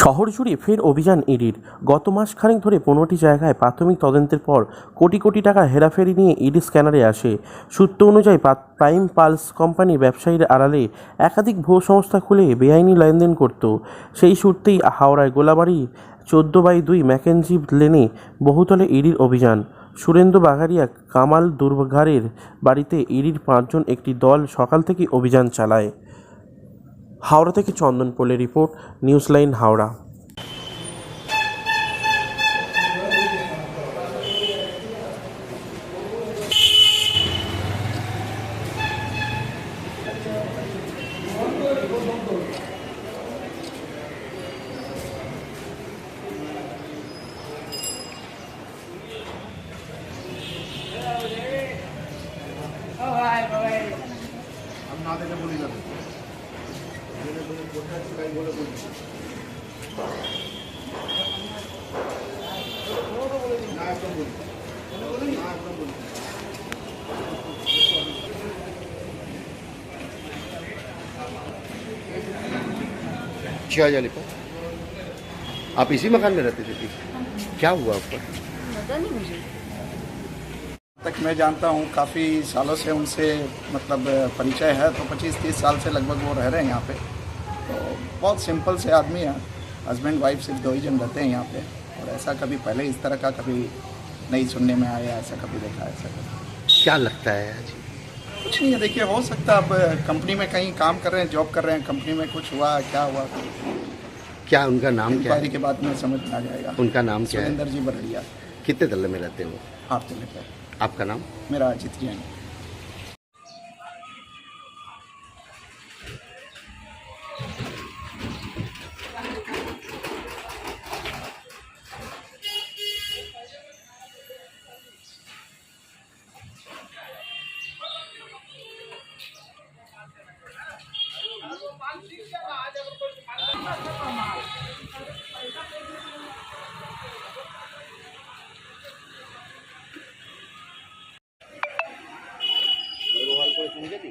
শহর জুড়ে ফের অভিযান ইডির। গত মাস খানেক ধরে পনেরোটি জায়গায় প্রাথমিক তদন্তের পর কোটি কোটি টাকা হেরাফেরি নিয়ে ইডি স্ক্যানারে আসে। সূত্র অনুযায়ী প্রাইম পালস কোম্পানি ব্যবসায়ীর আড়ালে একাধিক ভুয়ো সংস্থা খুলে বেআইনি লেনদেন করত। সেই সূত্রেই হাওড়ায় গোলাবাড়ি, চোদ্দ বাই দুই ম্যাকেনজি লেনে বহুতলে ইডির অভিযান। সুরেন্দ্র বাঘারিয়া কামাল দুর্গারের বাড়িতে ইডির পাঁচজন একটি দল সকাল থেকে অভিযান চালায়। হাওড়া থেকে চন্দন পোলের রিপোর্ট নিউজ লাইন হাওড়া छिया आप इसी मकान में रहते थे? क्या हुआ आपका पता नहीं मुझे। तक मैं जानता हूँ काफ़ी सालों से उनसे मतलब परिचय है तो 25-30 साल से लगभग वो रह रहे हैं यहाँ पे। तो बहुत सिंपल से आदमी हैं। हस्बैंड वाइफ सिर्फ़ दो ही जन रहते हैं यहाँ पे। और ऐसा कभी पहले इस तरह का कभी नहीं सुनने में आया ऐसा कभी देखा ऐसा कभी। क्या लगता है जी कुछ नहीं है देखिए हो सकता है अब कंपनी में कहीं काम कर रहे हैं जॉब कर रहे हैं कंपनी में कुछ हुआ क्या हुआ? क्या उनका नाम क्या है? के बाद में समझ में आ जाएगा। उनका नाम क्या है? सुरेंद्र जी बरड़िया। कितने तल्ले में रहते हैं वो? आप चले पे। आपका नाम? मेरा अजित जैन তুমি যদি